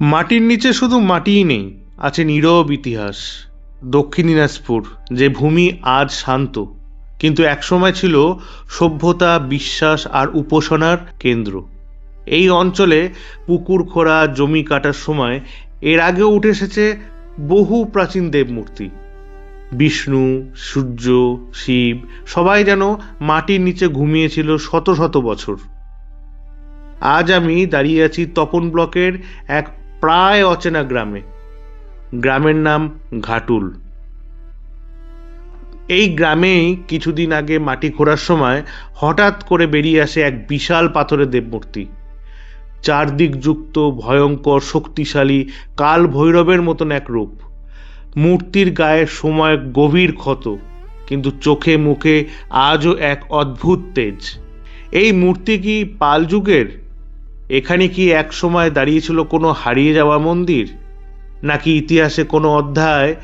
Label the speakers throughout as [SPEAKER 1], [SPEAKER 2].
[SPEAKER 1] মাটির নিচে শুধু মাটিই নেই, আছে নীরব ইতিহাস। দক্ষিণ দিনাজপুর, যে ভূমি আজ শান্ত, কিন্তু একসময় ছিল সভ্যতা, বিশ্বাস আর উপাসনার কেন্দ্র। এই অঞ্চলে পুকুর খোঁড়া, জমি কাটার সময় এর আগেও উঠে এসেছে বহু প্রাচীন দেবমূর্তি। বিষ্ণু, সূর্য, শিব, সবাই যেন মাটির নিচে ঘুমিয়েছিল শত শত বছর। আজ আমি দাঁড়িয়ে আছি তপন ব্লকের এক প্রায় অচেনা গ্রামে। গ্রামের নাম ঘাটুল। এই গ্রামেই কিছুদিন আগে মাটি খোঁড়ার সময় হঠাৎ করে বেরিয়ে আসে এক বিশাল পাথরের দেবমূর্তি। চারদিক যুক্ত, ভয়ঙ্কর, শক্তিশালী কাল ভৈরবের মতন এক রূপ। মূর্তির গায়ে সময় গভীর ক্ষত, কিন্তু চোখে মুখে আজও এক অদ্ভুত তেজ। এই মূর্তি কি পাল যুগের? এখানে কি এক সময় দাঁড়িয়েছিল কোনো হারিয়ে যাওয়া মন্দির? নাকি ইতিহাসে কোনো অধ্যায়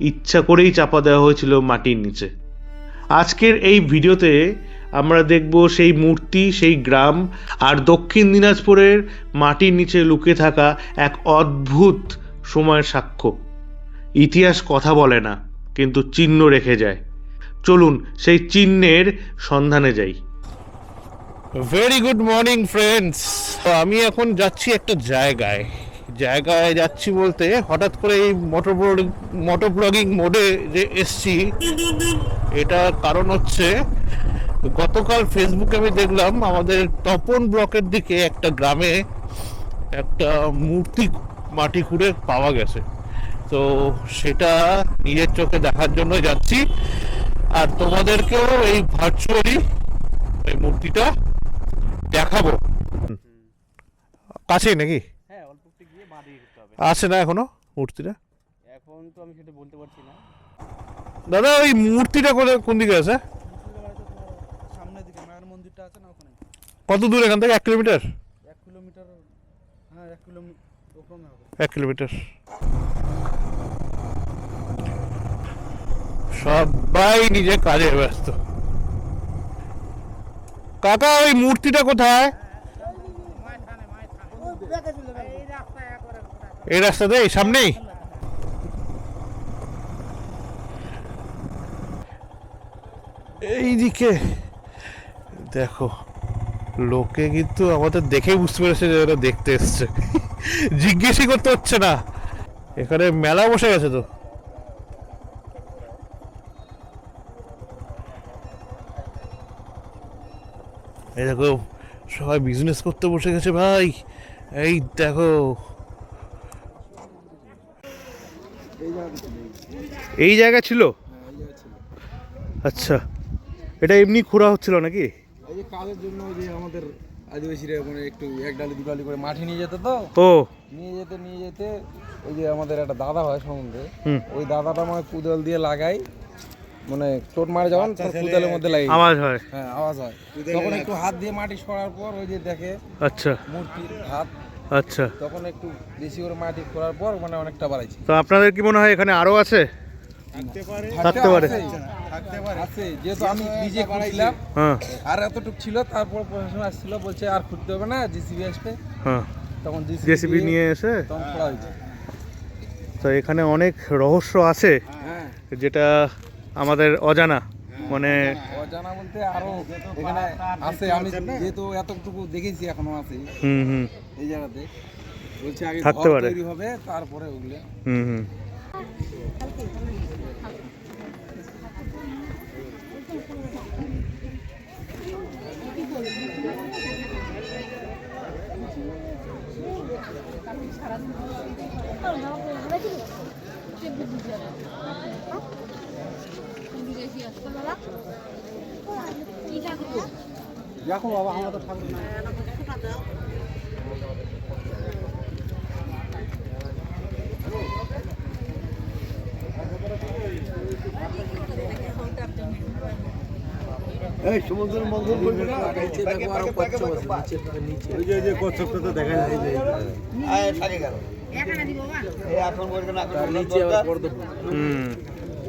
[SPEAKER 1] ইচ্ছা করেই চাপা দেওয়া হয়েছিল মাটির নিচে? আজকের এই ভিডিওতে আমরা দেখব সেই মূর্তি, সেই গ্রাম আর দক্ষিণ দিনাজপুরের মাটির নিচে লুকে থাকা এক অদ্ভুত সময়ের সাক্ষ্য। ইতিহাস কথা বলে না, কিন্তু চিহ্ন রেখে যায়। চলুন সেই চিহ্নের সন্ধানে যাই।
[SPEAKER 2] ভেরি গুড মর্নিং ফ্রেন্ডস আমি এখন যাচ্ছি একটা জায়গায়। জায়গায় যাচ্ছি বলতে হঠাৎ করে এই মোটর মোটর ব্লগিং মোডে যে এসছি, এটার কারণ হচ্ছে গতকাল ফেসবুকে আমি দেখলাম আমাদের তপন ব্লকের দিকে একটা গ্রামে একটা মূর্তি মাটি খুঁড়ে পাওয়া গেছে। তো সেটা নিজের চোখে দেখার জন্য যাচ্ছি। আর তোমাদেরকেও এই ভার্চুয়ালি এই মূর্তিটা দেখাবো। কাছেই নাকি?
[SPEAKER 3] হ্যাঁ অল্প একটু গিয়ে বাঁ দিকে করতে হবে।
[SPEAKER 2] আছে না এখনও মূর্তিটা?
[SPEAKER 3] এখন তো আমি সেটা বলতে পারছি না।
[SPEAKER 2] দাদা ওই মূর্তিটা কোথায় কোন দিকে আছে?
[SPEAKER 3] সামনের দিকে মায়ের মন্দিরটা আছে না ওখানে?
[SPEAKER 2] কত দূর এখান থেকে? এক কিলোমিটার?
[SPEAKER 3] এক কিলোমিটার হ্যাঁ এক কিলোমিটার ওখানে হবে।
[SPEAKER 2] এক কিলোমিটার। সবাই নিজের কাজে ব্যস্ত। কাকা ওই মূর্তিটা কোথায়? এই রাস্তাতে এই সামনেই? এইদিকে, দেখো, লোকে কিন্তু আমাদের দেখেই বুঝতে পেরেছে যে এরা দেখতে এসছে। জিজ্ঞেসই করতে হচ্ছে না। এখানে মেলা বসে গেছে তো। দেখো, সবাই বিজনেস করতে বসে গেছে ভাই। এই দেখো।
[SPEAKER 1] এই জায়গা ছিল? আচ্ছা। এটা এমনি খোঁড়া হচ্ছিল নাকি?
[SPEAKER 3] এই যে কাজের জন্য যে আমাদের আদিবাসীরা মানে একটু এক ডালি দু ডালি করে মাটি নিয়ে যেত তো?
[SPEAKER 1] ও।
[SPEAKER 3] নিয়ে যেতে নিয়ে যেতে ওই যে আমাদের একটা দাদা হয় সম্বন্ধে। ওই দাদাটা মানে কুদাল দিয়ে লাগাই মানে চোট মারে যখন কুদালের মধ্যে লাগে।
[SPEAKER 1] আওয়াজ হয়।
[SPEAKER 3] হ্যাঁ আওয়াজ হয়। তখন একটু হাত দিয়ে মাটি সরার পর ওই যে দেখে
[SPEAKER 1] আচ্ছা।
[SPEAKER 3] মূর্তির হাত।
[SPEAKER 1] আচ্ছা।
[SPEAKER 3] তখন একটু বেশি করে মাটি করার পর মানে অনেকটা বাড়াইছে।
[SPEAKER 1] তো আপনাদের কি মনে হয় এখানে আরও আছে? থাকতে পারে।
[SPEAKER 3] থাকতে পারে। আছে। যেহেতু আমি নিজে করেছিলাম
[SPEAKER 1] হ্যাঁ।
[SPEAKER 3] আর এতটুকু ছিল তারপর প্রশাসন আসছিল বলছে আর খুঁজতে হবে না জিসিবি আসবে।
[SPEAKER 1] হ্যাঁ।
[SPEAKER 3] তখন
[SPEAKER 1] জেসিবি নিয়ে এসে
[SPEAKER 3] তখন খোলা হয়েছে
[SPEAKER 1] তো এখানে অনেক রহস্য আছে
[SPEAKER 3] হ্যাঁ।
[SPEAKER 1] যেটা আমাদের অজানা মানে
[SPEAKER 3] অজানা। বলতে আরও এখানে আছে আমি যেহেতু এতটুকু দেখেছি এখনও আছে।
[SPEAKER 1] হুম হুম।
[SPEAKER 3] এই জায়গাতে। বলছে আগে
[SPEAKER 1] থাকতে পারে।
[SPEAKER 3] তৈরি হবে তারপরে ওগুলো।
[SPEAKER 1] হুম হুম।
[SPEAKER 3] দেখো বাবা আমরা তো ঠাকুর না। এই সমুদ্র মন্দির বলবে না? নিচে দেখো আরও কচ্ছপ আছে নিচে নিচে ওই যে যে কচ্ছপটা তো দেখা যায় এই এখন বলবে না নিচে আবার
[SPEAKER 1] হুম।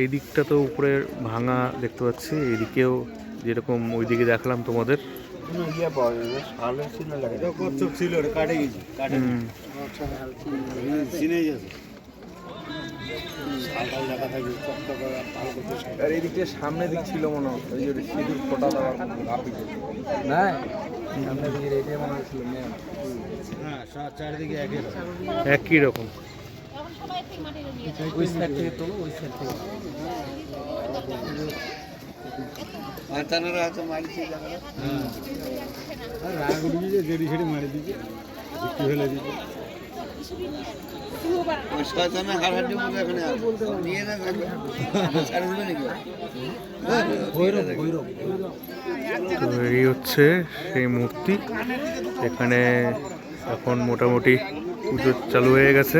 [SPEAKER 4] এই দিকটা তো উপরে ভাঙা দেখতে পাচ্ছি এইদিকেও যেরকম ওইদিকে দেখলাম তোমাদের।
[SPEAKER 3] আর এই দিকটা সামনে দিক ছিল মনে হয় ওই যে সিঁদুর ফোটা দেওয়ার ভাবি না সামনে দিকে এটাই মনে হচ্ছিল হ্যাঁ চারিদিকে একই
[SPEAKER 4] একই রকম।
[SPEAKER 3] ওই সাইড থেকে তোলো ওই সাইড থেকে মাতানারা আছে মারিছে হ্যাঁ। রাগ উঠে যে জেডি মারি দিছে বিক্রি হলে দিছে শয়তানের হাড়হাড্ডি মতো এখানে নিয়ে না থাকবে। ছাড়ে নাকি? ভৈরব ভৈরব।
[SPEAKER 4] এই হচ্ছে সেই মূর্তি। এখানে এখন মোটামুটি পুজো চালু হয়ে গেছে।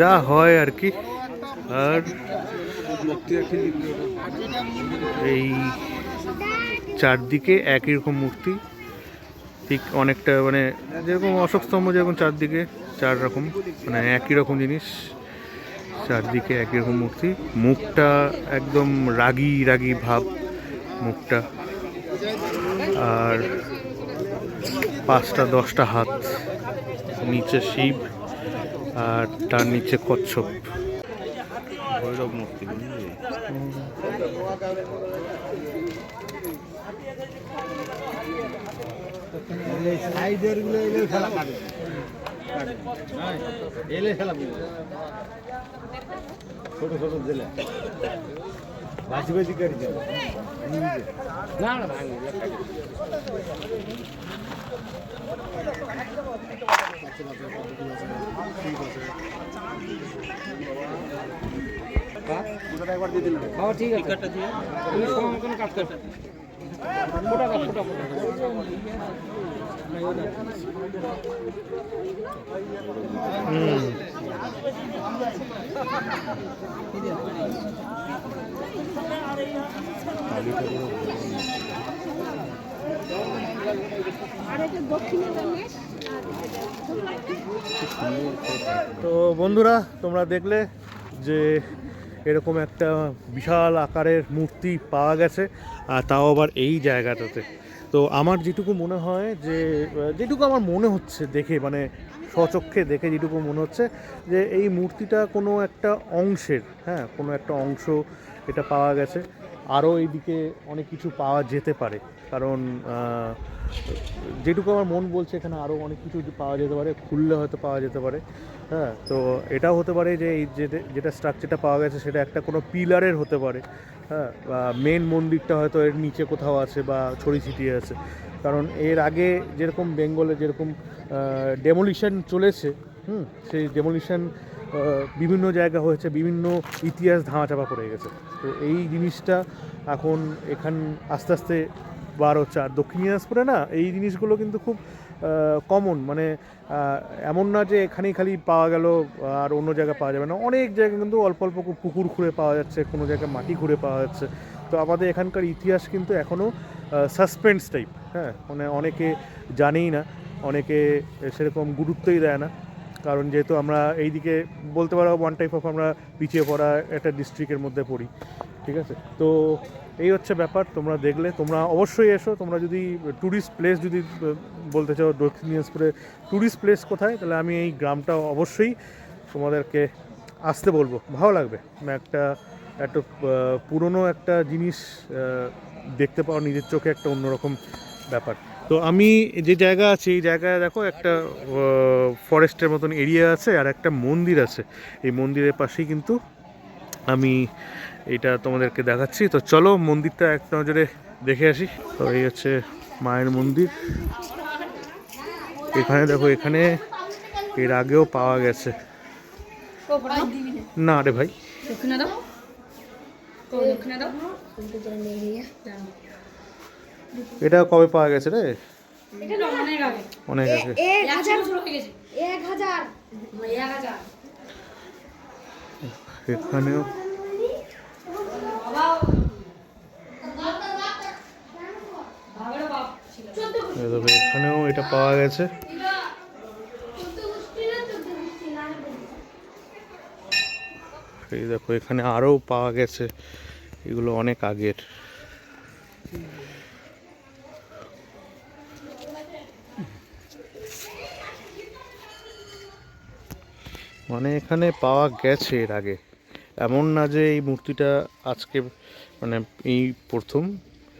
[SPEAKER 4] যা হয় আর কি। আর এই চারদিকে একই রকম মূর্তি, ঠিক অনেকটা মানে যেরকম অশোক স্তম্ভ যেরকম চারদিকে, চার রকম মানে একই রকম জিনিস, চারদিকে একই রকম মূর্তি। মুখটা একদম রাগী রাগী ভাব, মুখটা। আর পাঁচটা, দশটা হাত, নিচে শিব। আর তার নিচে কচ্ছপ। ভৈরব মূর্তি
[SPEAKER 3] ছোট ছোট দিলে বাজি বাজি করে না বাবা ঠিক আছে তুমি সময় মতন কাজ করবে ফোটা দাও ফোটা ফোটা
[SPEAKER 4] হুম তো বন্ধুরা, তোমরা দেখলে যে এরকম একটা বিশাল আকারের মূর্তি পাওয়া গেছে, আর তাও আবার এই জায়গাটাতে। তো আমার যেটুকু মনে হয় যে, যেটুকু আমার মনে হচ্ছে দেখে মানে স্বচক্ষে দেখে যেটুকু মনে হচ্ছে যে, এই মূর্তিটা কোনো একটা অংশের হ্যাঁ কোনো একটা অংশ এটা পাওয়া গেছে। আরও এইদিকে অনেক কিছু পাওয়া যেতে পারে। কারণ যেটুকু আমার মন বলছে, এখানে আরও অনেক কিছু পাওয়া যেতে পারে, খুললে হয়তো পাওয়া যেতে পারে হ্যাঁ? তো এটাও হতে পারে যে এই যেটা স্ট্রাকচারটা পাওয়া গেছে, সেটা একটা কোনো পিলারের হতে পারে হ্যাঁ? বা মেন মন্দিরটা হয়তো এর নিচে কোথাও আছে বা ছড়ি ছিটিয়ে আছে। কারণ এর আগে যেরকম বেঙ্গলে যেরকম ডেমোলিশন চলেছে, হুম? সেই ডেমোলিশন বিভিন্ন জায়গা হয়েছে, বিভিন্ন ইতিহাস ধামাচাপা পড়ে গেছে। তো এই জিনিসটা এখন এখান আস্তে আস্তে বার আর দক্ষিণ দিনাজপুরে না এই জিনিসগুলো কিন্তু খুব কমন মানে এমন না যে এখানেই খালি পাওয়া গেল আর অন্য জায়গায় পাওয়া যাবে না। অনেক জায়গায় কিন্তু অল্প অল্প পুকুর খুঁড়ে পাওয়া যাচ্ছে, কোনো জায়গায় মাটি খুঁড়ে পাওয়া যাচ্ছে। তো আমাদের এখানকার ইতিহাস কিন্তু এখনও সাসপেন্স টাইপ হ্যাঁ? মানে অনেকে জানেই না, অনেকে সেরকম গুরুত্বই দেয় না। কারণ যেহেতু আমরা এইদিকে বলতে পারো ওয়ান টাইপ অফ আমরা পিছিয়ে পড়া একটা ডিস্ট্রিক্টের মধ্যে পড়ি। ঠিক আছে? তো এই হচ্ছে ব্যাপার, তোমরা দেখলে, তোমরা অবশ্যই এসো, তোমরা যদি ট্যুরিস্ট প্লেস যদি বলতে চাও দক্ষিণ দিনাজপুরে ট্যুরিস্ট প্লেস কোথায়? তাহলে আমি এই গ্রামটা অবশ্যই তোমাদেরকে আসতে বলব। ভালো লাগবে। মানে একটা একটা পুরনো একটা জিনিস দেখতে পাওয়া, নিজের চোখে একটা অন্যরকম ব্যাপার। তো আমি যে জায়গা আছে, এই জায়গায় দেখো একটা ফরেস্টের মতন এরিয়া আছে আর একটা মন্দির আছে। এই মন্দিরের পাশেই কিন্তু আমি এটা তোমাদেরকে দেখাচ্ছি। তো চলো মন্দিরটা এক নজরে দেখে আসি। তো এই হচ্ছে মায়ের মন্দির। এখানে দেখো, এখানে এর আগেও পাওয়া গেছে। না রে ভাই। এটা কবে পাওয়া গেছে রে?
[SPEAKER 5] অনেক আগে।
[SPEAKER 4] অনেক এখানেও এটা পাওয়া গেছে। এই দেখো, এখানে আরও পাওয়া গেছে। এগুলো অনেক আগের। মানে এখানে পাওয়া গেছে এর আগে। এমন না যে এই মূর্তিটা আজকে মানে এই প্রথম,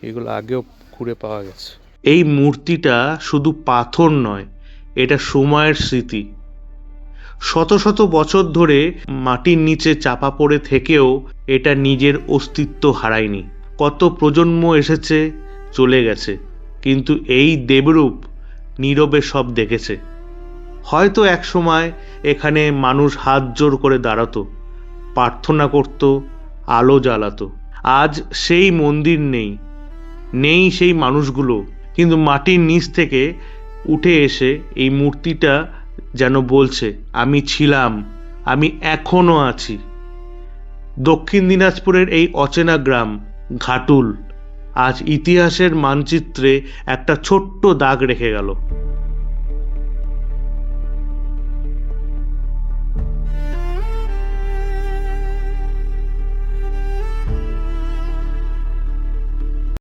[SPEAKER 4] এগুলো আগেও ঘুরে পাওয়া গেছে। এই মূর্তিটা শুধু পাথর নয়, এটা সময়ের স্মৃতি। শত শত বছর ধরে মাটির নিচে চাপা পড়ে থেকেও এটা নিজের অস্তিত্ব হারায়নি। কত প্রজন্ম এসেছে, চলে গেছে, কিন্তু এই দেবরূপ নীরবে সব দেখেছে। হয়তো এক সময় এখানে মানুষ হাত জোর করে দাঁড়াতো প্রার্থনা করত, আলো জ্বালাতো। আজ সেই মন্দির নেই নেই সেই মানুষগুলো, কিন্তু মাটির নিচ থেকে উঠে এসে এই মূর্তিটা যেন বলছে, আমি ছিলাম, আমি এখনও আছি। দক্ষিণ দিনাজপুরের এই অচেনা গ্রাম, ঘাটুল, আজ ইতিহাসের মানচিত্রে একটা ছোট্ট দাগ রেখে গেল।